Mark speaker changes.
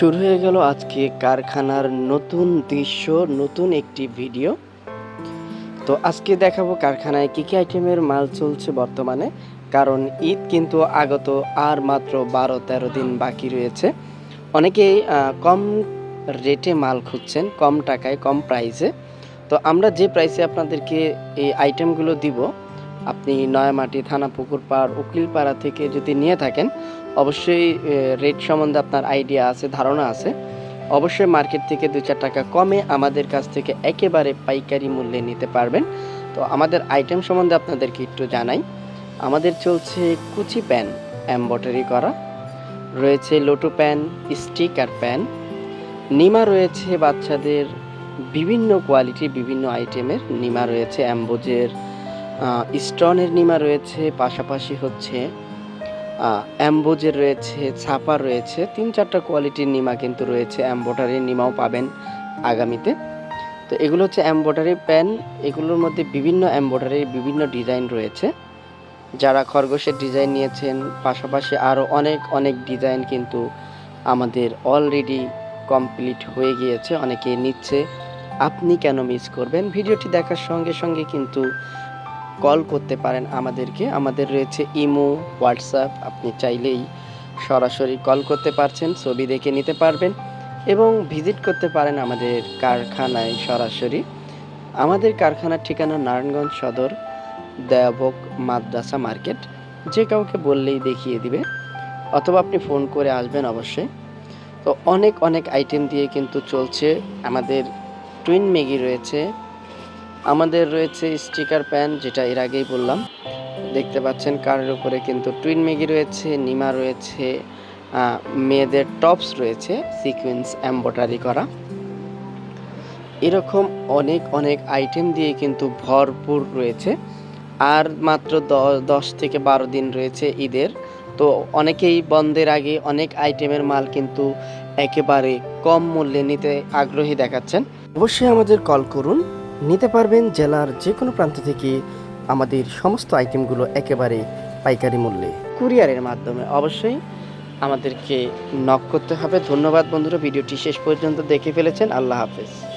Speaker 1: শুরু হয়ে গেল আজকে কারখানার নতুন দৃশ্য, নতুন একটি ভিডিও তো আজকে দেখাবো কারখানায় কী কী আইটেমের মাল চলছে বর্তমানে, কারণ ঈদ কিন্তু আগত আর মাত্র বারো তেরো দিন বাকি রয়েছে। অনেকেই কম রেটে মাল খুঁজছেন, কম টাকায়, কম প্রাইসে তো আমরা যে প্রাইসে আপনাদেরকে এই আইটেমগুলো দিব আপনি নয়ামাটি থানা পুকুরপাড় উকিলপাড়া থেকে যদি নিয়ে থাকেন, অবশ্যই রেট সম্বন্ধে আপনার আইডিয়া আছে, ধারণা আছে। অবশ্যই মার্কেট থেকে দু চার টাকা কমে আমাদের কাছ থেকে একেবারে পাইকারি মূল্যে নিতে পারবেন। তো আমাদের আইটেম সম্বন্ধে আপনাদেরকে একটু জানাই। আমাদের চলছে কুচি প্যান এম্বয়ডারি করা। রয়েছে লোটো প্যান স্টিকার প্যান। নিমা রয়েছে বাচ্চাদের বিভিন্ন কোয়ালিটির বিভিন্ন আইটেমের নিমা রয়েছে অ্যাম্বোজের স্টনের নিমা রয়েছে, পাশাপাশি হচ্ছে অ্যাম্বোজের রয়েছে, ছাপা রয়েছে, তিন চারটা কোয়ালিটির নিমা কিন্তু রয়েছে এম্বোটারি নিমাও পাবেন আগামীতে। তো এগুলো হচ্ছে এম্বোটারি প্যান এগুলোর মধ্যে বিভিন্ন এম্বোটারির বিভিন্ন ডিজাইন রয়েছে। যারা খরগোশের ডিজাইন নিয়েছেন, পাশাপাশি আরও অনেক অনেক ডিজাইন কিন্তু আমাদের অলরেডি কমপ্লিট হয়ে গিয়েছে, অনেকে নিচ্ছে। আপনি কেন মিস করবেন? ভিডিওটি দেখার সঙ্গে সঙ্গে কিন্তু কল করতে পারেন আমাদেরকে। আমাদের রয়েছে ইমো, হোয়াটসঅ্যাপ, আপনি চাইলেই সরাসরি কল করতে পারছেন, ছবি দেখে নিতে পারবেন এবং ভিজিট করতে পারেন আমাদের কারখানায় সরাসরি। আমাদের কারখানার ঠিকানা নারায়ণগঞ্জ সদর, দয়াবক মাদ্রাসা মার্কেট। যে কাউকে বললেই দেখিয়ে দিবে, অথবা আপনি ফোন করে আসবেন অবশ্যই। তো অনেক অনেক আইটেম দিয়ে কিন্তু চলছে। আমাদের টুইন ম্যাগি রয়েছে আমাদের রয়েছে স্টিকার প্যান, যেটা এর আগেই বললাম। দেখতে পাচ্ছেন কারের উপরে কিন্তু টুইন ম্যাগি রয়েছে, নিমা রয়েছে মেয়েদের টপস রয়েছে, সিকোয়েন্স এম্বয়ডারি করা। এরকম অনেক অনেক আইটেম দিয়ে কিন্তু ভরপুর রয়েছে। আর মাত্র দশ থেকে বারো দিন রয়েছে ঈদের। তো অনেকেই বন্ধের আগে অনেক আইটেমের মাল কিন্তু একেবারে কম মূল্যে নিতে আগ্রহী দেখাচ্ছেন। অবশ্যই আমাদের কল করুন। নিতে পারবেন জেলার যে কোনো প্রান্ত থেকে আমাদের সমস্ত আইটেমগুলো একেবারে পাইকারি মূল্যে। কুরিয়ারের মাধ্যমে অবশ্যই আমাদেরকে নক করতে হবে। ধন্যবাদ বন্ধুরা, ভিডিওটি শেষ পর্যন্ত দেখে ফেলেছেন। আল্লাহ হাফেজ।